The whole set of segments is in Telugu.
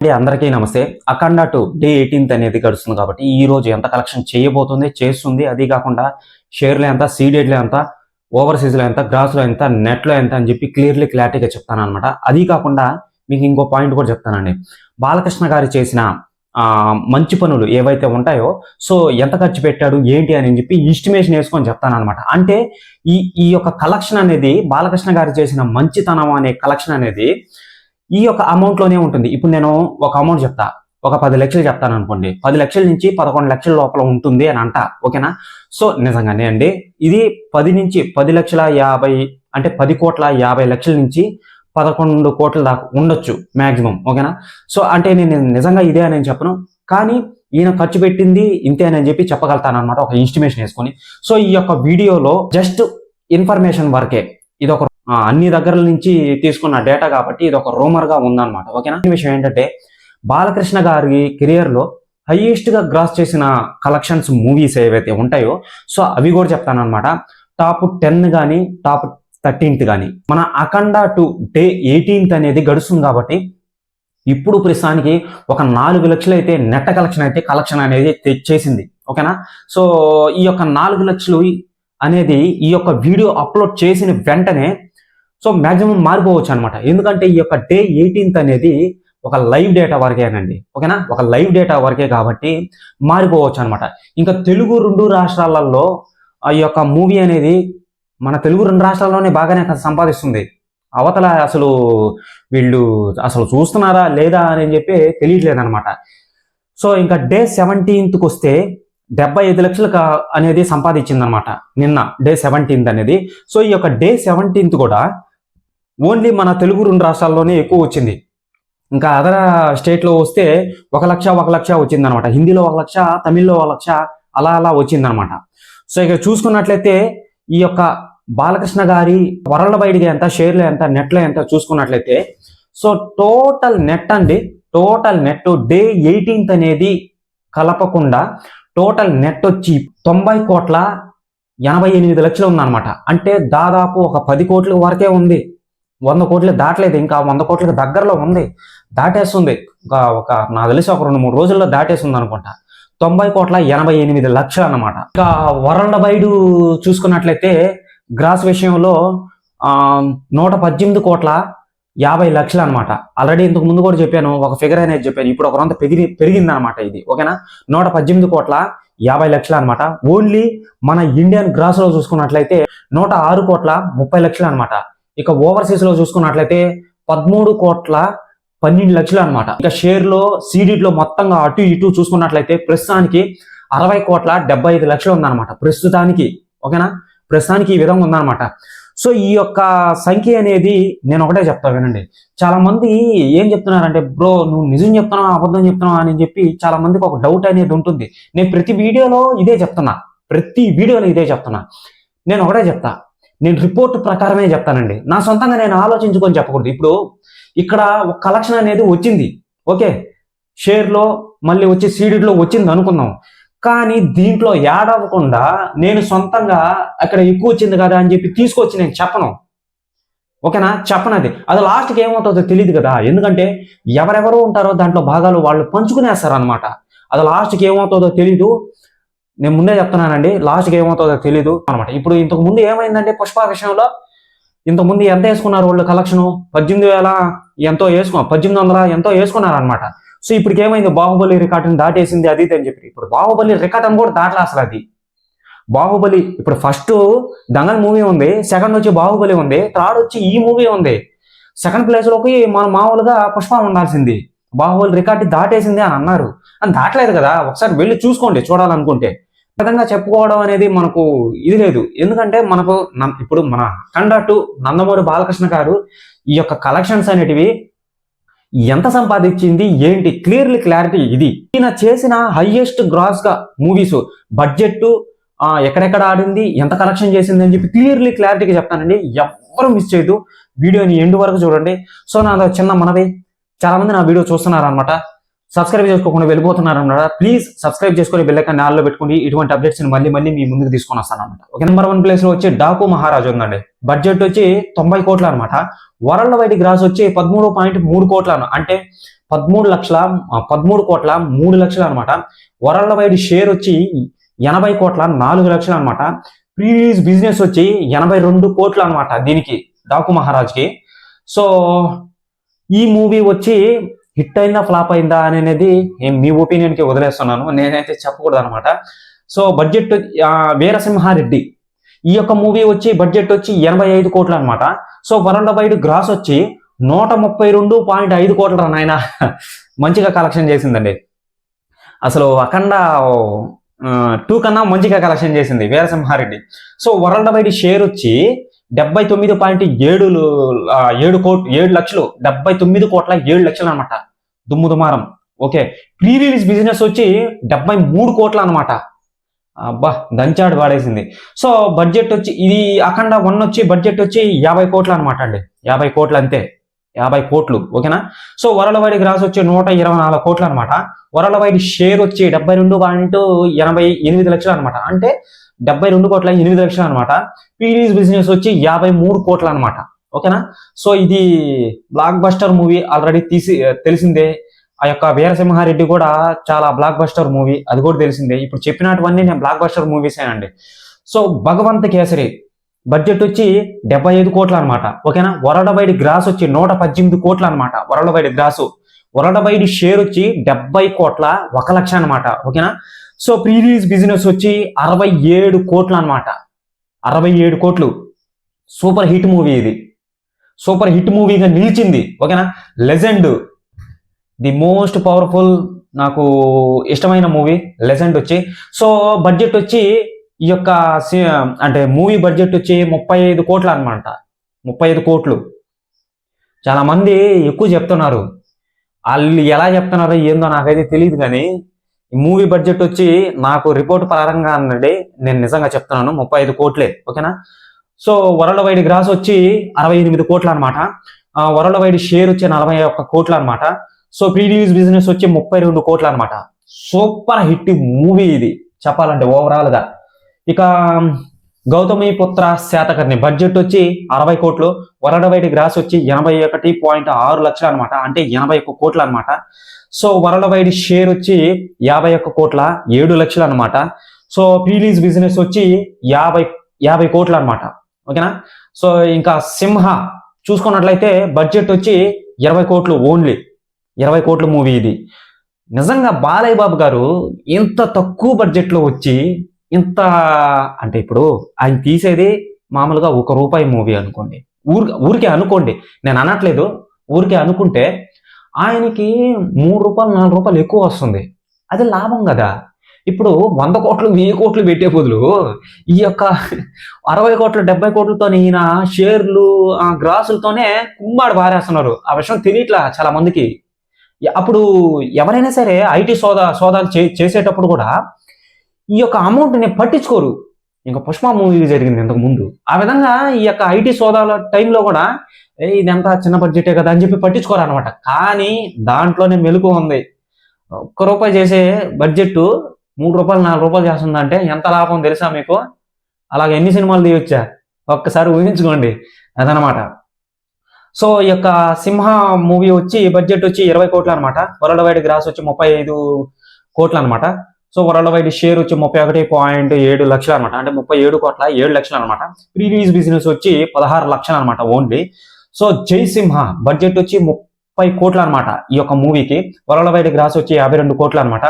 అందరికీ నమస్తే. అఖండ టు డే ఎయిటీన్త్ అనేది గడుస్తుంది కాబట్టి ఈ రోజు ఎంత కలెక్షన్ చేయబోతుంది చేస్తుంది అది కాకుండా షేర్లు ఎంత సీడెడ్లు ఎంత ఓవర్సీస్లో ఎంత గ్రాస్లో ఎంత నెట్లో ఎంత అని చెప్పి క్లియర్లీ క్లారిటీగా చెప్తాను అనమాట అది కాకుండా మీకు ఇంకో పాయింట్ కూడా చెప్తానండి. బాలకృష్ణ గారు చేసిన ఆ, మంచి పనులు ఏవైతే ఉంటాయో సో ఎంత ఖర్చు పెట్టాడు ఏంటి అని చెప్పి ఎస్టిమేషన్ వేసుకొని చెప్తాను అనమాట అంటే ఈ ఈ యొక్క కలెక్షన్ అనేది బాలకృష్ణ గారు చేసిన మంచితనం అనే కలెక్షన్ అనేది ఈ యొక్క అమౌంట్లోనే ఉంటుంది. ఇప్పుడు నేను ఒక అమౌంట్ చెప్తా. ఒక పది లక్షలు చెప్తాను అనుకోండి. పది లక్షల నుంచి పదకొండు లక్షల లోపల ఉంటుంది అని అంట. ఓకేనా? సో నిజంగానే అండి ఇది పది నుంచి పది లక్షల యాభై అంటే పది కోట్ల యాభై లక్షల నుంచి పదకొండు కోట్ల దాకా ఉండొచ్చు మ్యాక్సిమం ఓకేనా? సో అంటే నేను నిజంగా ఇదే అని చెప్పను. కానీ ఈయన ఖర్చు పెట్టింది ఇంతే అని చెప్పి చెప్పగలుగుతాను అనమాట ఒక ఇన్స్టిమేషన్ వేసుకొని. సో ఈ యొక్క వీడియోలో జస్ట్ ఇన్ఫర్మేషన్ వరకే. ఇది ఒక అన్ని దగ్గర నుంచి తీసుకున్న డేటా కాబట్టి ఇది ఒక రూమర్గా ఉందన్నమాట. ఓకేనా? విషయం ఏంటంటే బాలకృష్ణ గారి కెరియర్లో హయ్యెస్ట్గా గ్రాస్ చేసిన కలెక్షన్స్ మూవీస్ ఏవైతే ఉంటాయో సో అవి కూడా చెప్తానమాట టాప్ టెన్ కానీ టాప్ థర్టీన్త్ కానీ మన అఖండ టు డే ఎయిటీన్త్ అనేది గడుస్తుంది కాబట్టి ఇప్పుడు ప్రస్తుతానికి ఒక నాలుగు లక్షలు అయితే నెట్ కలెక్షన్ అయితే కలెక్షన్ అనేది చేసింది ఓకేనా? సో ఈ యొక్క నాలుగు లక్షలు అనేది ఈ యొక్క వీడియో అప్లోడ్ చేసిన వెంటనే సో మాక్సిమం మారిపోవచ్చు అనమాట ఎందుకంటే ఈ యొక్క డే ఎయిటీన్త్ అనేది ఒక లైవ్ డేటా వరకేనండి ఓకేనా? ఒక లైవ్ డేటా వరకే కాబట్టి మారిపోవచ్చు అనమాట ఇంకా తెలుగు రెండు రాష్ట్రాలలో ఆ యొక్క మూవీ అనేది మన తెలుగు రెండు రాష్ట్రాల్లోనే బాగానే సంపాదిస్తుంది. అవతల అసలు వీళ్ళు అసలు చూస్తున్నారా లేదా అని చెప్పి తెలియట్లేదనమాట సో ఇంకా డే సెవెంటీన్త్కి వస్తే డెబ్బై ఐదు లక్షలు అనేది సంపాదించిందనమాట నిన్న. డే సెవెంటీన్త్ అనేది. సో ఈ యొక్క డే సెవెంటీన్త్ కూడా ఓన్లీ మన తెలుగు రెండు రాష్ట్రాల్లోనే ఎక్కువ వచ్చింది. ఇంకా అదర్ స్టేట్లో వస్తే ఒక లక్ష ఒక లక్ష వచ్చింది అనమాట హిందీలో ఒక లక్ష తమిళ్ళో ఒక లక్ష అలా అలా వచ్చింది అనమాట సో ఇక చూసుకున్నట్లయితే ఈ యొక్క బాలకృష్ణ గారి వరల్డ్ వైడ్గా ఎంత షేర్లు ఎంత నెట్లో ఎంత చూసుకున్నట్లయితే సో టోటల్ నెట్ అండి టోటల్ నెట్ డే ఎయిటీన్త్ అనేది కలపకుండా టోటల్ నెట్ వచ్చి తొంభై కోట్ల ఎనభై ఎనిమిది లక్షలు ఉందన్నమాట అంటే దాదాపు ఒక పది కోట్ల వరకే ఉంది. వంద కోట్లు దాటలేదు ఇంకా వంద కోట్లకు దగ్గరలో ఉంది. దాటేస్తుంది. ఒక ఒక నాకు తెలిసి ఒక రెండు మూడు రోజుల్లో దాటేస్తుంది అనుకుంటా. తొంభై కోట్ల ఎనభై ఎనిమిది లక్షలు అన్నమాట. ఇంకా వరల్డ్ వైడ్ చూసుకున్నట్లయితే గ్రాస్ విషయంలో నూట పద్దెనిమిది కోట్ల యాభై లక్షలు అనమాట ఆల్రెడీ ఇంతకు ముందు కూడా చెప్పాను ఒక ఫిగర్ అనేది చెప్పాను. ఇప్పుడు ఒకరంత పెరిగి పెరిగింది అనమాట ఇది. ఓకేనా? నూట పద్దెనిమిది కోట్ల యాభై లక్షలు అనమాట ఓన్లీ మన ఇండియన్ గ్రాస్లో చూసుకున్నట్లయితే నూట ఆరు కోట్ల ముప్పై లక్షలు అనమాట ఇక ఓవర్సీస్లో చూసుకున్నట్లయితే పదమూడు కోట్ల పన్నెండు లక్షలు అనమాట ఇక షేర్లో మొత్తంగా అటు ఇటు చూసుకున్నట్లయితే ప్రస్తుతానికి అరవై కోట్ల డెబ్బై ఐదు లక్షలు ఉందన్నమాట. ప్రస్తుతానికి ఓకేనా? ప్రస్తుతానికి ఈ విధంగా ఉందన్నమాట. సో ఈ యొక్క సంఖ్య అనేది నేను ఒకటే చెప్తా వినండి. చాలా మంది ఏం చెప్తున్నారంటే బ్రో నువ్వు నిజం చెప్తున్నావు అబద్ధం చెప్తున్నావు? అని చెప్పి చాలా మందికి ఒక డౌట్ అనేది ఉంటుంది. నేను ప్రతి వీడియోలో ఇదే చెప్తున్నా. ప్రతి వీడియోలో ఇదే చెప్తున్నా. నేను ఒకటే చెప్తా. నేను రిపోర్ట్ ప్రకారమే చెప్తానండి. నా సొంతంగా నేను ఆలోచించుకొని చెప్పకూడదు. ఇప్పుడు ఇక్కడ ఒక కలెక్షన్ అనేది వచ్చింది. ఓకే? షేర్లో మళ్ళీ వచ్చి సీడెడ్లో వచ్చింది అనుకుందాం కానీ దీంట్లో ఏడవకుండా నేను సొంతంగా అక్కడ ఎక్కువ వచ్చింది కదా అని చెప్పి తీసుకొచ్చి నేను చెప్పను. ఓకేనా? చెప్పనది అది. అది లాస్ట్కి ఏమవుతుందో తెలియదు కదా. ఎందుకంటే ఎవరెవరు ఉంటారో దాంట్లో భాగాలు వాళ్ళు పంచుకునేస్తారు అనమాట అది లాస్ట్కి ఏమవుతుందో తెలీదు. నేను ముందే చెప్తున్నానండి లాస్ట్కి ఏమవుతుందో తెలీదు అనమాట ఇప్పుడు ఇంతకు ముందు ఏమైందంటే పుష్ప విషయంలో? ఇంతకు ముందు ఎంత వేసుకున్నారు వాళ్ళు కలెక్షన్ పద్దెనిమిది వేల ఎంతో వేసుకున్నారు పద్దెనిమిది వందల ఎంతో వేసుకున్నారు అనమాట సో ఇప్పటికి ఏమైంది? బాహుబలి రికార్డుని దాటేసింది అది ఇది అని చెప్పి. ఇప్పుడు బాహుబలి రికార్డ్ అని కూడా దాటలే అసలు అది. బాహుబలి ఇప్పుడు ఫస్ట్ దంగల్ మూవీ ఉంది సెకండ్ వచ్చి బాహుబలి ఉంది థర్డ్ వచ్చి ఈ మూవీ ఉంది. సెకండ్ ప్లేస్లోకి మన మామూలుగా పుష్ప ఉండాల్సింది. బాహుబలి రికార్డు దాటేసింది అని అన్నారు. అని దాటలేదు కదా? ఒకసారి వెళ్ళి చూసుకోండి చూడాలనుకుంటే. విధంగా చెప్పుకోవడం అనేది మనకు ఇది లేదు. ఎందుకంటే మనకు ఇప్పుడు మన కండ నందమూరి బాలకృష్ణ గారు ఈ యొక్క కలెక్షన్స్ అనేటివి ఎంత సంపాదించింది ఏంటి? క్లియర్లీ క్లారిటీ ఇది. ఈయన చేసిన హైయెస్ట్ గ్రాస్గా మూవీస్ బడ్జెట్ ఎక్కడెక్కడ ఆడింది ఎంత కలెక్షన్ చేసింది అని చెప్పి క్లియర్లీ క్లారిటీగా చెప్తానండి. ఎవ్వరు మిస్ చేయదు. వీడియోని ఎండు వరకు చూడండి. సో నాదో చిన్న మనవి. చాలా మంది నా వీడియో చూస్తున్నారు అనమాట సబ్స్క్రైబ్ చేసుకోకుండా వెళ్ళిపోతున్నారు అనమాట ప్లీజ్ సబ్స్క్రైబ్ చేసుకొని బెల్లైకాన్ ఆల్లో పెట్టుకుని ఇటువంటి అప్డేట్స్ మళ్ళీ మళ్ళీ మీ ముందుకు తీసుకొని వస్తాను అనమాట ఒక నెంబర్ వన్ ప్లేస్లో వచ్చి డాకు మహారాజ్ ఉందండి. బడ్జెట్ వచ్చి తొంభై కోట్ల అనమాట వరల్డ్ వైడ్ గ్రాస్ వచ్చి పదమూడు పాయింట్ మూడు కోట్ల అంటే పదమూడు లక్షల పదమూడు కోట్ల మూడు లక్షలు అనమాట వరల్డ్ వైడ్ షేర్ వచ్చి ఎనభై కోట్ల నాలుగు లక్షలు అనమాట ప్రీవియస్ బిజినెస్ వచ్చి ఎనభై రెండు కోట్లు అనమాట దీనికి డాకు మహారాజ్కి. సో ఈ మూవీ వచ్చి హిట్ అయిందా ఫ్లాప్ అయిందా అనేది మీ ఒపీనియన్కి వదిలేస్తున్నాను. నేనైతే చెప్పకూడదు అనమాట సో బడ్జెట్ వీరసింహారెడ్డి. ఈ యొక్క మూవీ వచ్చి బడ్జెట్ వచ్చి ఎనభై ఐదు కోట్లు అనమాట సో వరల్డ్ వైడ్ గ్రాస్ వచ్చి నూట ముప్పై రెండు పాయింట్ ఐదు కోట్ల నాయన? మంచిగా కలెక్షన్ చేసిందండి. అసలు అఖండ టూ కన్నా మంచిగా కలెక్షన్ చేసింది Veera Simha Reddy. So world wide share వచ్చి డెబ్బై తొమ్మిది పాయింట్ ఏడు ఏడు కోట్ ఏడు లక్షలు డెబ్బై తొమ్మిది కోట్ల ఏడు లక్షలు అనమాట దుమ్ము దుమారం. ఓకే. ప్రీ రిలీజ్ బిజినెస్ వచ్చి డెబ్బై మూడు కోట్ల అనమాట అబ్బా దంచాడు వాడేసింది. సో బడ్జెట్ వచ్చి ఇది అఖండ వన్ వచ్చి బడ్జెట్ వచ్చి యాభై కోట్లు అనమాట అండి. యాభై కోట్లు అంతే. యాభై కోట్లు ఓకేనా? సో వరలవాడి గ్రాస్ వచ్చి నూట ఇరవై నాలుగు కోట్లు అనమాట వరలవాడి షేర్ వచ్చి డెబ్బై రెండు పాయింట్ ఎనభై ఎనిమిది లక్షలు అనమాట అంటే డెబ్బై రెండు కోట్ల ఎనిమిది లక్షలు అనమాట పీరీస్ బిజినెస్ వచ్చి యాభై మూడు కోట్లు అనమాట ఓకేనా? సో ఇది బ్లాక్ బస్టర్ మూవీ ఆల్రెడీ తీసి తెలిసిందే. ఆ యొక్క వీరసింహారెడ్డి కూడా చాలా బ్లాక్ బస్టర్ మూవీ అది కూడా తెలిసిందే. ఇప్పుడు చెప్పినటువన్నీ నేను బ్లాక్ బస్టర్ మూవీస్ అండి సో భగవంత్ కేసరి బడ్జెట్ వచ్చి డెబ్బై ఐదు కోట్లు అనమాట ఓకేనా? వరల్డ్ వైడ్ గ్రాస్ వచ్చి నూట పద్దెనిమిది కోట్లు అనమాట world wide gross. World wide share వచ్చి డెబ్బై కోట్ల ఒక లక్ష అనమాట ఓకేనా? సో ప్రీవియస్ బిజినెస్ వచ్చి అరవై ఏడు కోట్లు అనమాట అరవై ఏడు కోట్లు. సూపర్ హిట్ మూవీ ఇది. సూపర్ హిట్ మూవీగా నిలిచింది. ఓకేనా? లెజెండ్ ది మోస్ట్ పవర్ఫుల్ నాకు ఇష్టమైన మూవీ లెజెండ్ వచ్చి. సో బడ్జెట్ వచ్చి ఈ యొక్క అంటే మూవీ బడ్జెట్ వచ్చి ముప్పై ఐదు కోట్లు అనమాట ముప్పై ఐదు కోట్లు. చాలామంది ఎక్కువ చెప్తున్నారు. వాళ్ళు ఎలా చెప్తున్నారో ఏందో నాకైతే తెలియదు కానీ ఈ మూవీ బడ్జెట్ వచ్చి నాకు రిపోర్ట్ పరంగా అన్నది నేను నిజంగా చెప్తున్నాను ముప్పై ఐదు కోట్లే ఓకేనా? సో వరల్డ్ వైడ్ గ్రాస్ వచ్చి అరవై ఎనిమిది కోట్లు అనమాట వరల్డ్ వైడ్ షేర్ వచ్చి నలభై ఒక్క కోట్లు అనమాట సో ప్రీవియస్ బిజినెస్ వచ్చి ముప్పై రెండు కోట్లు అనమాట సూపర్ హిట్ మూవీ ఇది చెప్పాలంటే ఓవరాల్గా ఇక గౌతమి పుత్ర శాతకర్ణి బడ్జెట్ వచ్చి అరవై కోట్లు వరల్డ్ వైడ్ గ్రాస్ వచ్చి ఎనభై ఒకటి పాయింట్ ఆరు లక్షలు అనమాట అంటే ఎనభై ఒక్క కోట్లు అనమాట సో వరల్డ్ వైడ్ షేర్ వచ్చి యాభై ఒక్క కోట్ల ఏడు లక్షలు అనమాట సో ప్రీలీజ్ బిజినెస్ వచ్చి యాభై యాభై కోట్లు అనమాట ఓకేనా? సో ఇంకా సింహ చూసుకున్నట్లయితే బడ్జెట్ వచ్చి ఇరవై కోట్లు ఓన్లీ. ఇరవై కోట్ల మూవీ ఇది. నిజంగా బాలయ్య బాబు గారు ఇంత తక్కువ బడ్జెట్లో వచ్చి ఇంత అంటే ఇప్పుడు ఆయన తీసేది మామూలుగా ఒక రూపాయి మూవీ అనుకోండి. ఊరి ఊరికే అనుకోండి. నేను అనట్లేదు. ఊరికే అనుకుంటే ఆయనకి మూడు రూపాయలు నాలుగు రూపాయలు ఎక్కువ వస్తుంది. అది లాభం కదా. ఇప్పుడు వంద కోట్లు వెయ్యి కోట్లు పెట్టే బదులు ఈ యొక్క అరవై కోట్లు డెబ్బై కోట్లతో ఈయన షేర్లు ఆ గ్రాసులతోనే కుమ్మాడు పారేస్తున్నారు. ఆ విషయం తెలియట్లా చాలా మందికి. అప్పుడు ఎవరైనా సరే ఐటీ సోదా సోదాలు చే చేసేటప్పుడు కూడా ఈ యొక్క అమౌంట్ని పట్టించుకోరు. ఇంకా పుష్ప మూవీ జరిగింది ఇంతకు ముందు. ఆ విధంగా ఈ యొక్క ఐటీ సోదాల టైంలో కూడా "ఏ, ఇదంతా చిన్న బడ్జెటే కదా అని చెప్పి పట్టించుకోరు అనమాట కానీ దాంట్లోనే మెలకు ఉంది. ఒక్క రూపాయి చేసే బడ్జెట్ మూడు రూపాయలు నాలుగు రూపాయలు చేస్తుందంటే ఎంత లాభం తెలుసా మీకు? అలాగే ఎన్ని సినిమాలు తీయొచ్చా? ఒక్కసారి ఊహించుకోండి. అదనమాట సో ఈ యొక్క సింహ మూవీ వచ్చి బడ్జెట్ వచ్చి ఇరవై కోట్లు అనమాట వరల్డ్ వైడ్ గ్రాస్ వచ్చి ముప్పై ఐదు కోట్లు అనమాట సో వరల్డ్ వైడ్ షేర్ వచ్చి ముప్పై ఒకటి పాయింట్ ఏడు లక్షలు అనమాట అంటే ముప్పై ఏడు కోట్ల ఏడు లక్షలు అనమాట ప్రీవియస్ బిజినెస్ వచ్చి పదహారు లక్షలు అనమాట ఓన్లీ సో జై సింహ బడ్జెట్ వచ్చి ముప్పై కోట్లు అనమాట ఈ యొక్క మూవీకి వరల్డ్ వైడ్ గ్రాస్ వచ్చి యాభై రెండు కోట్లు అనమాట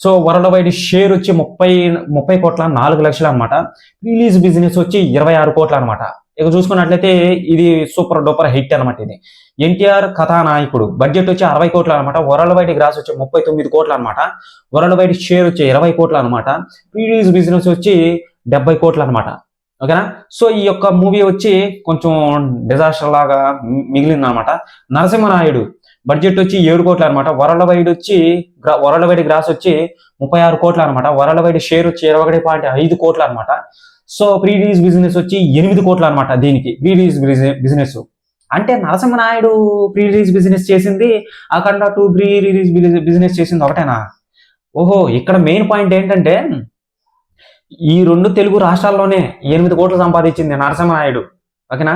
సో వరల్డ్ వైడ్ షేర్ వచ్చి ముప్పై ముప్పై కోట్ల నాలుగు లక్షలు అనమాట రిలీజ్ బిజినెస్ వచ్చి ఇరవై ఆరు కోట్లు అనమాట ఇక చూసుకున్నట్లయితే ఇది సూపర్ డూపర్ హిట్ అనమాట ఇది. ఎన్టీఆర్ కథానాయకుడు. బడ్జెట్ వచ్చి అరవై కోట్లు అనమాట వరల్డ్ వైడ్ గ్రాస్ వచ్చి ముప్పై తొమ్మిది కోట్లు అనమాట వరల్డ్ వైడ్ షేర్ వచ్చి ఇరవై కోట్లు అనమాట రిలీజ్ బిజినెస్ వచ్చి డెబ్బై కోట్లు అనమాట ఓకేనా? సో ఈ యొక్క మూవీ వచ్చి కొంచెం డిజాస్టర్ లాగా మిగిలింది అనమాట నరసింహనాయుడు. బడ్జెట్ వచ్చి ఏడు కోట్లు అనమాట వరల్డ్ వైడ్ వచ్చి గ్రా- వరల్డ్ వైడ్ గ్రాస్ వచ్చి ముప్పై ఆరు కోట్లు అనమాట వరల్డ్ వైడ్ షేర్ వచ్చి ఇరవై ఒకటి పాయింట్ ఐదు కోట్లు అనమాట సో ప్రీ రిలీజ్ బిజినెస్ వచ్చి ఎనిమిది కోట్లు అనమాట దీనికి ప్రీ రిలీజ్ బిజినెస్. అంటే నరసింహనాయుడు ప్రీ రిలీజ్ బిజినెస్ చేసింది Akhanda two pre release business చేసింది ఒకటేనా? ఓహో ఇక్కడ మెయిన్ పాయింట్ ఏంటంటే ఈ రెండు తెలుగు రాష్ట్రాల్లోనే ఎనిమిది కోట్లు సంపాదించింది నరసింహనాయుడు ఓకేనా?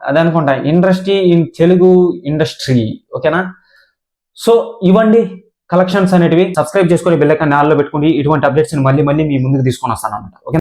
అది అనుకుంటా ఇండస్ట్రీ ఇన్ తెలుగు ఇండస్ట్రీ ఓకేనా? సో ఇవ్వండి కలెక్షన్స్ అనేటివి సబ్స్క్రైబ్ చేసుకొని బెల్ నాల్లో పెట్టుకుని ఇటువంటి అప్డేట్స్ మళ్ళీ మళ్ళీ మీ ముందుకు తీసుకొని వస్తాను అనమాట ఓకే?